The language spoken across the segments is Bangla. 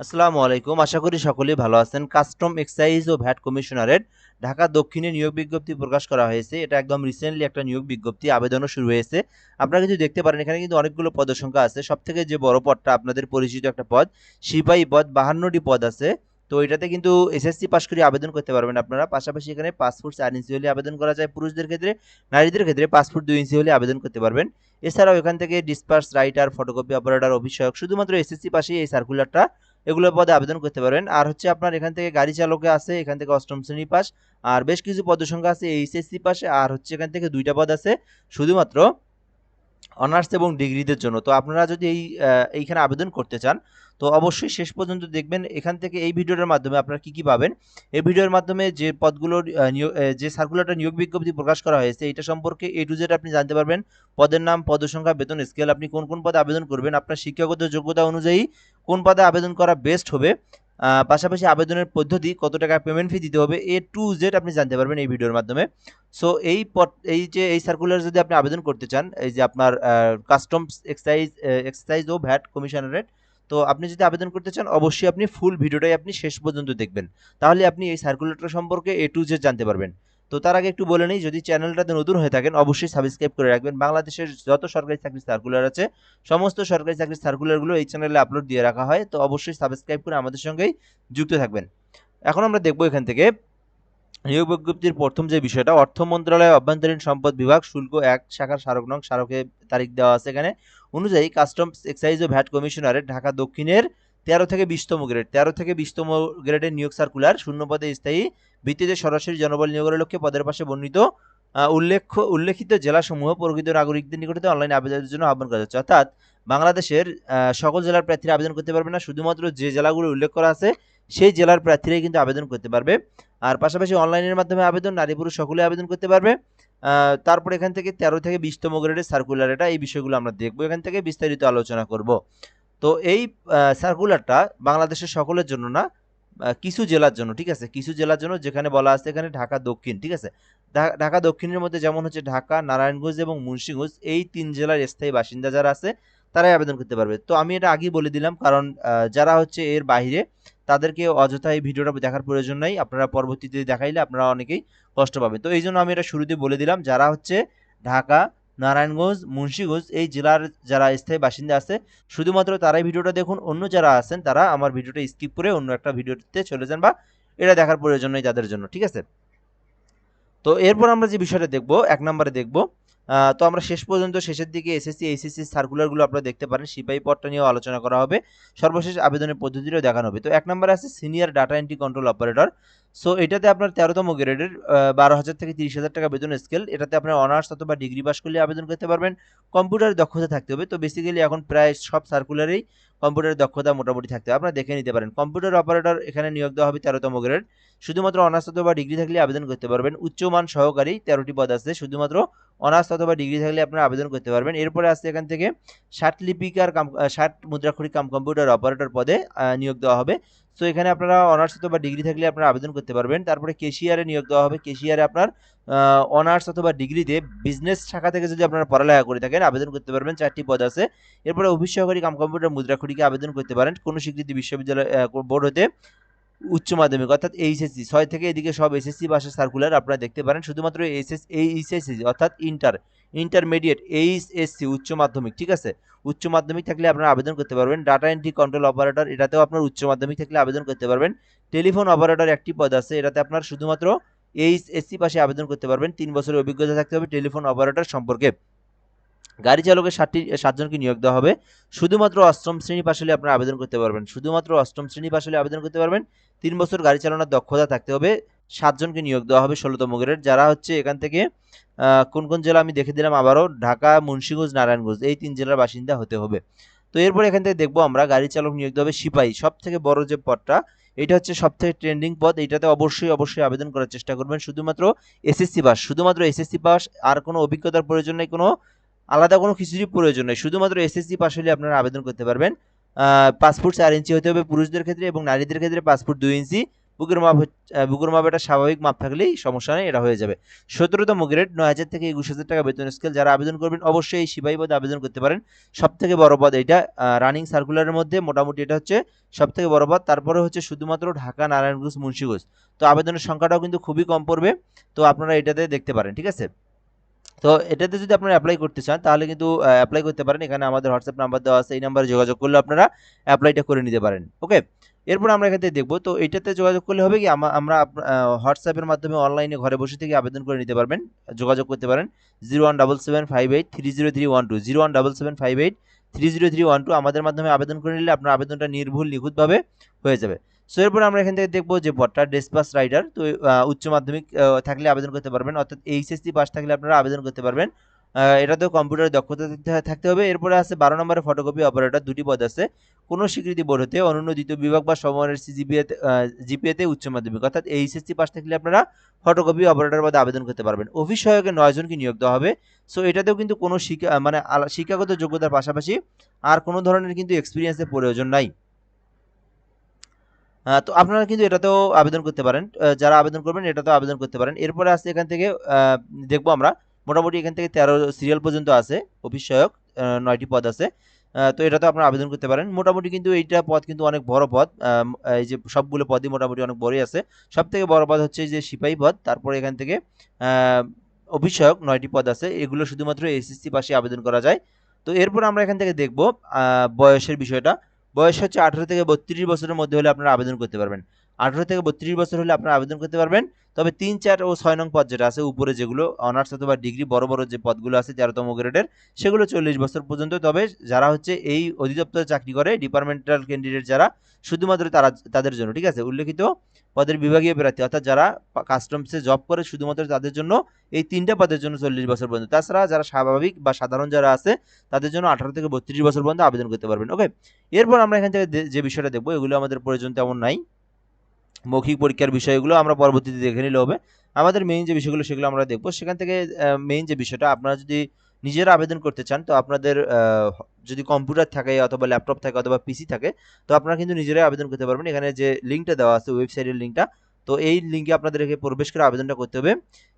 আসসালামু আলাইকুম। আশা করি সকলেই ভালো আছেন। কাস্টম এক্সাইজ ও ভ্যাট কমিশনারের ঢাকা দক্ষিণে নিয়োগ বিজ্ঞপ্তি প্রকাশ করা হয়েছে। এটা একদম রিসেন্টলি একটা নিয়োগ বিজ্ঞপ্তি। আবেদনও শুরু হয়েছে। আপনারা কিন্তু দেখতে পারেন, এখানে কিন্তু অনেকগুলো পদের সংখ্যা আছে। সব থেকে যে বড় পদটা আপনাদের পরিচিত একটা পদ, সিপাহী পদ, বাহান্নটি পদ আছে। তো এটাতে কিন্তু এসএসসি পাস করে আবেদন করতে পারবেন আপনারা। পাশাপাশি এখানে পাসপোর্ট চার ইঞ্চি হলে আবেদন করা যায়। পুরুষদের ক্ষেত্রে, নারীদের ক্ষেত্রে পাসপোর্ট দুই ইঞ্চি হলে আবেদন করতে পারবেন। এছাড়াও এখান থেকে ডিসপার্স রাইটার ফটোকপি অপারেটর অভিষয়ক শুধুমাত্র এসএসসি পাশেই এই সার্কুলারটা এগুলো পদে আবেদন করতে পারবেন আর হচ্ছে আপনার এখান থেকে গাড়ি চালকে আছে, এখান থেকে অষ্টম শ্রেণি পাস, আর বেশ কিছু পদ সংখ্যা আছে এইচএসসি পাশে আর হচ্ছে এখান থেকে দুইটা পদ আছে শুধুমাত্র অনার্স এবং ডিগ্রিদের জন্য। তো আপনারা যদি এই এইখানে আবেদন করতে চান তো অবশ্যই শেষ পর্যন্ত দেখবেন। এখান থেকে এই ভিডিওটার মাধ্যমে আপনারা কি কি পাবেন? এই ভিডিওর মাধ্যমে যে পদগুলোর যে সার্কুলারটা নিয়োগ বিজ্ঞপ্তি প্রকাশ করা হয়েছে, এটা সম্পর্কে এ টু জেড আপনি জানতে পারবেন। পদের নাম, পদ সংখ্যা, বেতন স্কেল আপনি কোন কোন পদে আবেদন করবেন, আপনার শিক্ষাগত যোগ্যতা অনুযায়ী কোন পদে আবেদন করা বেস্ট হবে। পাশাপাশি আবেদনের পদ্ধতি, কত টাকা পেমেন্ট ফি দিতে হবে এ টু জেড আপনি জানতে পারবেন এই ভিডিওর মাধ্যমে। সো এই এই যে, এই সার্কুলার যদি আপনি আবেদন করতে চান, এই যে আপনার কাস্টমস এক্সাইজ এক্সাইজ ও ভ্যাট কমিশনারেট তো আপনি যদি আবেদন করতে চান, অবশ্যই আপনি ফুল ভিডিওটাই আপনি শেষ পর্যন্ত দেখবেন। তাহলে আপনি এই সার্কুলারটা সম্পর্কে এ টু জেড জানতে পারবেন। তো তার আগে একটু বলে নিই, যদি চ্যানেলটাতে নতুন হয়ে থাকেন, অবশ্যই সাবস্ক্রাইব করে রাখবেন। বাংলাদেশের যত সরকারি চাকরির সার্কুলার আছে, সমস্ত সরকারি চাকরির সার্কুলারগুলো এই চ্যানেলে আপলোড দিয়ে রাখা হয়। তো অবশ্যই সাবস্ক্রাইব করে আমাদের সঙ্গেই যুক্ত থাকবেন। এখন আমরা দেখব এখান থেকে নিয়োগ বিজ্ঞপ্তির প্রথম যে বিষয়টা, অর্থ মন্ত্রণালয় অভ্যন্তরীণ সম্পদ বিভাগ, শুল্ক এক, শাখার স্মারক নং, স্মারকে তারিখ দেওয়া আছে এখানে। অনুযায়ী কাস্টমস এক্সাইজ ও ভ্যাট কমিশনারের ঢাকা দক্ষিণের তেরো থেকে বিশতম গ্রেড, তেরো থেকে বিশতম গ্রেডের নিয়োগ সার্কুলার শূন্য পদে স্থায়ী ভিত্তিতে সরাসরি জনবল নিয়োগের লক্ষ্যে পদের পাশে বর্ণিত উল্লেখ্য, উল্লেখিত জেলাসমূহ প্রকৃত নাগরিকদের নিকটতে অনলাইন আবেদনের জন্য আহ্বান করা যাচ্ছে অর্থাৎ বাংলাদেশের সকল জেলার প্রার্থীরা আবেদন করতে পারবে না, শুধুমাত্র যে জেলাগুলো উল্লেখ করা আছে সেই জেলার প্রার্থীরাই কিন্তু আবেদন করতে পারবে। আর পাশাপাশি অনলাইনের মাধ্যমে আবেদন, নারী পুরুষ সকলে আবেদন করতে পারবে। তারপর এখান থেকে তেরো থেকে বিশতম গ্রেডের সার্কুলার এটা, এই বিষয়গুলো আমরা দেখব। এখান থেকে বিস্তারিত আলোচনা করব। তো এই সার্কুলারটা বাংলাদেশের সকলের জন্য না কিছু জেলার জন্য, ঠিক আছে? কিছু জেলার জন্য যেখানে বলা আছে এখানে ঢাকা, দক্ষিণ, ঠিক আছে? ঢাকা, দক্ষিণের মধ্যে যেমন হচ্ছে ঢাকা, নারায়ণগঞ্জ এবং মুন্সিগঞ্জ, এই তিন জেলার স্থায়ী বাসিন্দা যারা আছে তারাই আবেদন করতে পারবে। তো আমি এটা আগেই বলে দিলাম, কারণ যারা হচ্ছে এর বাইরে, তাদেরকে অযথা এই ভিডিওটা দেখার প্রয়োজন নাই। আপনারা পরবর্তীতে দেখাইলে আপনারা অনেকেই কষ্ট পাবেন। তো এই জন্য আমি এটা শুরুতে বলে দিলাম, যারা হচ্ছে ঢাকা, নারায়ণগঞ্জ, মুন্সিগঞ্জ এই জেলার যারা স্থায়ী বাসিন্দা আছে, শুধুমাত্র তারাই ভিডিওটা দেখুন, অন্য যারা আছেন তারা আমার ভিডিওটা স্কিপ করে অন্য একটা ভিডিওতে চলে যান বা এটা দেখার প্রয়োজন নেই তাদের জন্য, ঠিক আছে? তো এরপর আমরা যে বিষয়টা দেখব, এক নম্বরে দেখব তো আমরা শেষ পর্যন্ত শেষের দিকে এসএসসি এইচএসসি সার্কুলারগুলো আপনারা দেখতে পারেন, সিপাহী পদটা নিয়েও আলোচনা করা হবে। সর্বশেষ আবেদনের পদ্ধতিটাও দেখানো হবে। তো এক নম্বর আছে senior data entry control operator so এটাতে আপনার তেরোতম গ্রেডের বারো হাজার থেকে তিরিশ হাজার টাকা বেতন স্কেল এটাতে আপনার অনার্স অথবা ডিগ্রি পাস করলে আবেদন করতে পারবেন। কম্পিউটার দক্ষতা থাকতে হবে। তো বেসিক্যালি এখন প্রায় সব সার্কুলারেই কম্পিউটারের দক্ষতা মোটামুটি থাকতে হবে। আপনারা দেখে নিতে পারেন। কম্পিউটার অপারেটর এখানে নিয়োগ দেওয়া হবে তেরোতম গ্রেড শুধুমাত্র অনার্স অথবা ডিগ্রি থাকলে আবেদন করতে পারবেন। উচ্চমান সহকারী তেরোটি পদ আছে। শুধুমাত্র অনার্স অথবা ডিগ্রি থাকলে আপনারা আবেদন করতে পারবেন। এরপরে আসছে এখান থেকে ষাট লিপিকার কাম ষাট মুদ্রাক্ষরিক কাম কম্পিউটার অপারেটর পদে নিয়োগ দেওয়া হবে। সো এখানে আপনারা অনার্স অথবা ডিগ্রি থাকলে আপনারা আবেদন করতে পারবেন। তারপরে কেশিয়ারে নিয়োগ দেওয়া হবে। কেশিয়ারে আপনার অনার্স অথবা ডিগ্রিতে বিজনেস শাখা থেকে যদি আপনারা পড়ালেখা করে থাকেন, আবেদন করতে পারবেন। চারটি পদ আছে। এরপরে অফিস কাম কম্পিউটার মুদ্রাক্ষরিকে আবেদন করতে পারেন। কোনো স্বীকৃতি বিশ্ববিদ্যালয় বোর্ড হতে উচ্চ মাধ্যমিক, অর্থাৎ এইচএসসি, ছয় থেকে এদিকে সব এসএসসি ভাষা সার্কুলার আপনারা দেখতে পারেন। শুধুমাত্র এসএস এইচএসসি, অর্থাৎ ইন্টার ইন্টারমিডিয়েট এইচএসসি, উচ্চ মাধ্যমিক, ঠিক আছে? উচ্চ মাধ্যমিক থাকলে আপনারা আবেদন করতে পারবেন। ডাটা এন্ট্রি কন্ট্রোল অপারেটর এটাতেও আপনার উচ্চ মাধ্যমিক থাকলে আবেদন করতে পারবেন। টেলিফোন অপারেটর একটি পদ আছে, এটাতে আপনার শুধুমাত্র এইচএসসি পাশে আবেদন করতে পারবেন। তিন বছরের অভিজ্ঞতা থাকতে হবে টেলিফোন অপারেটর সম্পর্কে। গাড়ি চালকের ষাটটি সাতজনকে নিয়োগ দেওয়া হবে। শুধুমাত্র অষ্টম শ্রেণি পাশ হলে আপনারা আবেদন করতে পারবেন। শুধুমাত্র অষ্টম শ্রেণি পাশ হলে আবেদন করতে পারবেন। তিন বছর গাড়ি চালানোর দক্ষতা থাকতে হবে। সাতজনকে নিয়োগ দেওয়া হবে ষোলোতম গ্রেড। যারা হচ্ছে এখান থেকে কোন কোন জেলা আমি দেখে দিলাম আবারও, ঢাকা, মুন্সিগঞ্জ, নারায়ণগঞ্জ, এই তিন জেলার বাসিন্দা হতে হবে। তো এরপর এখান থেকে দেখব আমরা গাড়ি চালক নিয়োগ দেওয়া হবে সিপাহী। সব থেকে বড় যে পদটা, এটা হচ্ছে সব থেকে ট্রেন্ডিং পদ। এইটাতে অবশ্যই অবশ্যই আবেদন করার চেষ্টা করবেন। শুধুমাত্র এসএসসি পাস, শুধুমাত্র এসএসসি পাস, আর কোনো অভিজ্ঞতার প্রয়োজন নেই, কোনো আলাদা কোনো কিছুরই প্রয়োজন নেই। শুধুমাত্র এসএসসি পাস হলে আপনারা আবেদন করতে পারবেন। পাসপোর্ট চার ইঞ্চি হতে হবে পুরুষদের ক্ষেত্রে এবং নারীদের ক্ষেত্রে পাসপোর্ট দুই ইঞ্চি। বুকের মাপ বুকের মাপ এটা স্বাভাবিক মাপ থাকলেই সমস্যা নেই, এটা হয়ে যাবে। সতেরোতম গ্রেড, নয় হাজার থেকে একুশ হাজার টাকা বেতন স্কেল যারা আবেদন করবেন, অবশ্যই এই সিপাহী পদে আবেদন করতে পারেন। সব থেকে বড় পদ এটা রানিং সার্কুলারের মধ্যে। মোটামুটি এটা হচ্ছে সব থেকে বড় পদ। তারপরে হচ্ছে শুধুমাত্র ঢাকা, নারায়ণগঞ্জ, মুন্সিগঞ্জ। তো আবেদনের সংখ্যাটাও কিন্তু খুবই কম পড়বে। তো আপনারা এটাতে দেখতে পারেন, ঠিক আছে? তো এটাতে যদি আপনারা অ্যাপ্লাই করতে চান, তাহলে কিন্তু অ্যাপ্লাই করতে পারেন। এখানে আমাদের হোয়াটসঅ্যাপ নাম্বার দেওয়া আছে, এই নাম্বারে যোগাযোগ করলে আপনারা অ্যাপ্লাইটা করে নিতে পারেন। ওকে এরপর আমরা এখান থেকে দেখব, তো এটাতে যোগাযোগ করলে হবে কি, আমা- আমরা হোয়াটসঅ্যাপের মাধ্যমে অনলাইনে ঘরে বসে থেকে আবেদন করে নিতে পারবেন। যোগাযোগ করতে পারেন zero one double seven five eight three zero three one two zero one double seven five eight three zero three one two আমাদের মাধ্যমে আবেদন করে নিলে আপনার আবেদনটা নির্ভুল, নিখুঁতভাবে হয়ে যাবে। সো এরপর আমরা এখান থেকে দেখব যে পদটা ডেসপাস রাইডার, তো উচ্চ মাধ্যমিক থাকলে আবেদন করতে পারবেন। অর্থাৎ এইচএসসি পাস থাকলে আপনারা আবেদন করতে পারবেন। এটাতেও কম্পিউটারের দক্ষতা থাকতে- হবে। এরপরে আছে বারো নম্বরে ফটোকপি অপারেটর দুটি পদ আছে। কোনো স্বীকৃতি বোর্ড হতে অনন্য দ্বিতীয় বিভাগ বা সমমানের সিজিপিএতে জিপিএতে উচ্চ মাধ্যমিক। অর্থাৎ এইচএসসি পাস থাকলে আপনারা ফটোকপি অপারেটর পদে আবেদন করতে পারবেন। অফিস সহায়কে নয় জনকে নিয়োগ দেওয়া হবে। সো এটাতেও কিন্তু কোনো শিক্ষা মানে শিক্ষাগত যোগ্যতার পাশাপাশি আর কোনো ধরনের কিন্তু এক্সপিরিয়েন্সের প্রয়োজন নাই। তো আপনারা কিন্তু এটাতেও আবেদন করতে পারেন। যারা আবেদন করবেন, এটাতেও আবেদন করতে পারেন। এরপরে আছে এখান থেকে দেখব আমরা। মোটামুটি এখান থেকে তেরো সিরিয়াল পর্যন্ত আছে অফিস সহায়ক নয়টি পদ আছে। তো এটাতেও আপনারা আবেদন করতে পারেন। মোটামুটি কিন্তু এইটা পদ কিন্তু অনেক বড় পদ। এই যে সবগুলো পদই মোটামুটি অনেক বড়ই আছে। সব থেকে বড় পদ হচ্ছে যে সিপাহী পদ। তারপরে এখান থেকে সহায়ক নয়টি পদ আছে। এগুলো শুধুমাত্র এসএসসি পাশে আবেদন করা যায়। তো এরপর আমরা এখান থেকে দেখব বয়সের বিষয়টা। বয়স হচ্ছে আঠারো থেকে বত্রিশ বছরের মধ্যে হলে আপনারা আবেদন করতে পারবেন। আঠারো থেকে বত্রিশ বছর হলে আপনারা আবেদন করতে পারবেন। তবে তিন, চার ও ছয় নং পদ যেটা আছে, উপরে যেগুলো, অনার্স অথবা ডিগ্রি, বড় বড় যে পদগুলো আছে, তেরোতম গ্রেডের, সেগুলো চল্লিশ বছর পর্যন্ত। তবে যারা হচ্ছে এই অধিদপ্তরে চাকরি করে, ডিপার্টমেন্টাল ক্যান্ডিডেট যারা, শুধুমাত্র তারা, তাদের জন্য, ঠিক আছে? উল্লেখিত পদের বিভাগীয় প্রার্থী, অর্থাৎ যারা কাস্টমসে জব করে, শুধুমাত্র তাদের জন্য এই তিনটা পদের জন্য চল্লিশ বছর পর্যন্ত। তাছাড়া যারা স্বাভাবিক বা সাধারণ যারা আছে, তাদের জন্য আঠারো থেকে বত্রিশ বছর পর্যন্ত আবেদন করতে পারবেন, ওকে? এরপর আমরা এখান থেকে যে- বিষয়টা দেখব, এগুলো আমাদের প্রয়োজন তেমন নাই। মৌখিক পরীক্ষার বিষয়গুলো আমরা পরবর্তীতে দেখে নিলে হবে। আমাদের মেইন যে বিষয়গুলো সেগুলো আমরা দেখব। সেখান থেকে মেইন যে বিষয়টা, আপনারা যদি নিজেরা আবেদন করতে চান, তো আপনাদের যদি কম্পিউটার থাকে অথবা ল্যাপটপ থাকে অথবা পিসি থাকে, তো আপনারা কিন্তু নিজেরাই আবেদন করতে পারবেন। এখানে যে লিঙ্কটা দেওয়া আছে ওয়েবসাইটের লিঙ্কটা, তো এই লিঙ্কে আপনাদেরকে প্রবেশ করে আবেদনটা করতে হবে।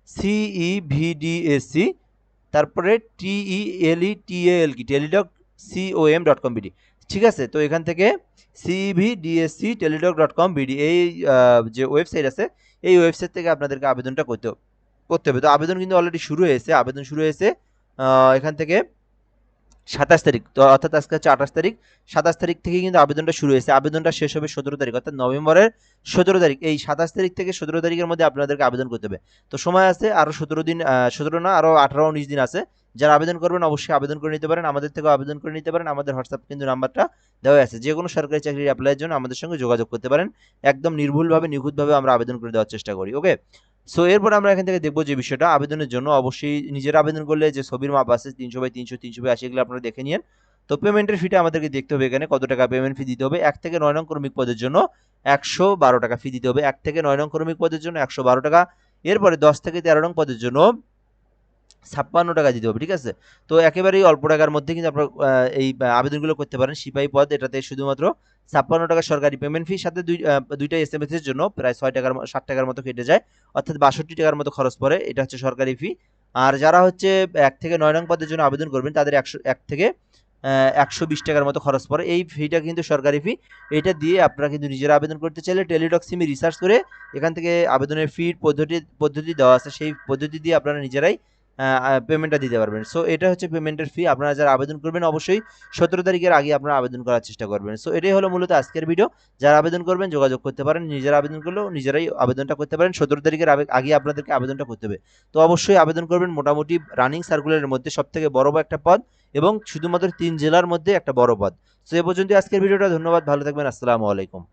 সিই ভিডিএসসি তারপরে টিইএলই টিএল কি teledoc COM dot com BD ঠিক আছে? তো এখান থেকে CV DSC teledoc dot com BD এই যে ওয়েবসাইট আছে, এই ওয়েবসাইট থেকে আপনাদেরকে আবেদনটা করতে করতে হবে। তো আবেদন কিন্তু অলরেডি শুরু হয়েছে। আবেদন শুরু হয়েছে এখান থেকে সাতাশ তারিখ, তো অর্থাৎ আজকে হচ্ছে আঠাশ তারিখ। সাতাশ তারিখ থেকে কিন্তু আবেদনটা শুরু হয়েছে। আবেদনটা শেষ হবে সতেরো তারিখ, অর্থাৎ নভেম্বরের সতেরো তারিখ। এই সাতাশ তারিখ থেকে সতেরো তারিখের মধ্যে আপনাদেরকে আবেদন করতে হবে। তো সময় আছে আরও সতেরো দিন সতেরো না আরও আঠারো, উনিশ দিন আছে। যারা আবেদন করবেন অবশ্যই আবেদন করে নিতে পারেন। আমাদের থেকেও আবেদন করে নিতে পারেন। আমাদের হোয়াটসঅ্যাপ কিন্তু নাম্বারটা দেওয়া আছে। যে কোনো সরকারি চাকরির অ্যাপ্লাইয়ের জন্য আমাদের সঙ্গে যোগাযোগ করতে পারেন। একদম নির্ভুলভাবে, নিখুঁতভাবে আমরা আবেদন করে দেওয়ার চেষ্টা করি ওকে সো এরপর আমরা এখান থেকে দেখব যে বিষয়টা আবেদনের জন্য। অবশ্যই নিজের আবেদন করলে যে ছবির মাপ আছে তিনশো বাই তিনশো তিনশো বাই আশি, এগুলো আপনারা দেখে নিন তো পেমেন্টের ফিটা আমাদেরকে দেখতে হবে এখানে। কত টাকা পেমেন্ট ফি দিতে হবে? এক থেকে নয় নং কর্মিক পদের জন্য একশো বারো টাকা ফি দিতে হবে। এক থেকে নয় নং কর্মিক পদের জন্য একশো বারো টাকা। এরপরে দশ থেকে তেরো নং পদের জন্য ছাপ্পান্ন টাকা দিতে হবে ঠিক আছে? তো একেবারেই অল্প টাকার মধ্যে কিন্তু আপনার এই আবেদনগুলো করতে পারেন সিপাহী পদ। এটাতে শুধুমাত্র ছাপ্পান্ন টাকা সরকারি পেমেন্ট ফি সাথে দুই দুইটা এস এম এর জন্য প্রায় ছয় টাকার ষাট টাকার মতো কেটে যায়। অর্থাৎ বাষট্টি টাকার মতো খরচ পড়ে। এটা হচ্ছে সরকারি ফি আর যারা হচ্ছে এক থেকে নয় নং পদের জন্য আবেদন করবেন, তাদের একশো, এক থেকে একশো বিশ টাকার মতো খরচ পড়ে। এই ফিটা কিন্তু সরকারি ফি এটা দিয়ে আপনারা কিন্তু নিজেরা আবেদন করতে চাইলে টেলিটক সিমে রিসার্চ করে এখান থেকে আবেদনের ফির পদ্ধতি পদ্ধতি দেওয়া আছে। সেই পদ্ধতি দিয়ে আপনারা নিজেরাই পেমেন্টটা দিতে পারবেন। সো এটা হচ্ছে পেমেন্টের ফি আপনারা যারা আবেদন করবেন, অবশ্যই সতেরো তারিখের আগে আপনারা আবেদন করার চেষ্টা করবেন। সো এটাই হলো মূলত আজকের ভিডিও যারা আবেদন করবেন, যোগাযোগ করতে পারেন। নিজেরা আবেদন করলেও নিজেরাই আবেদনটা করতে পারেন। সতেরো তারিখের আগে আপনাদেরকে আবেদনটা করতে হবে। তো, অবশ্যই আবেদন করবেন। মোটামুটি রানিং সার্কুলারের মধ্যে সব থেকে বড় একটা পদ এবং শুধুমাত্র তিন জেলার মধ্যে একটা বড় পদ। সো এ পর্যন্ত আজকের ভিডিওটা ধন্যবাদ। ভালো থাকবেন। আসসালামু আলাইকুম।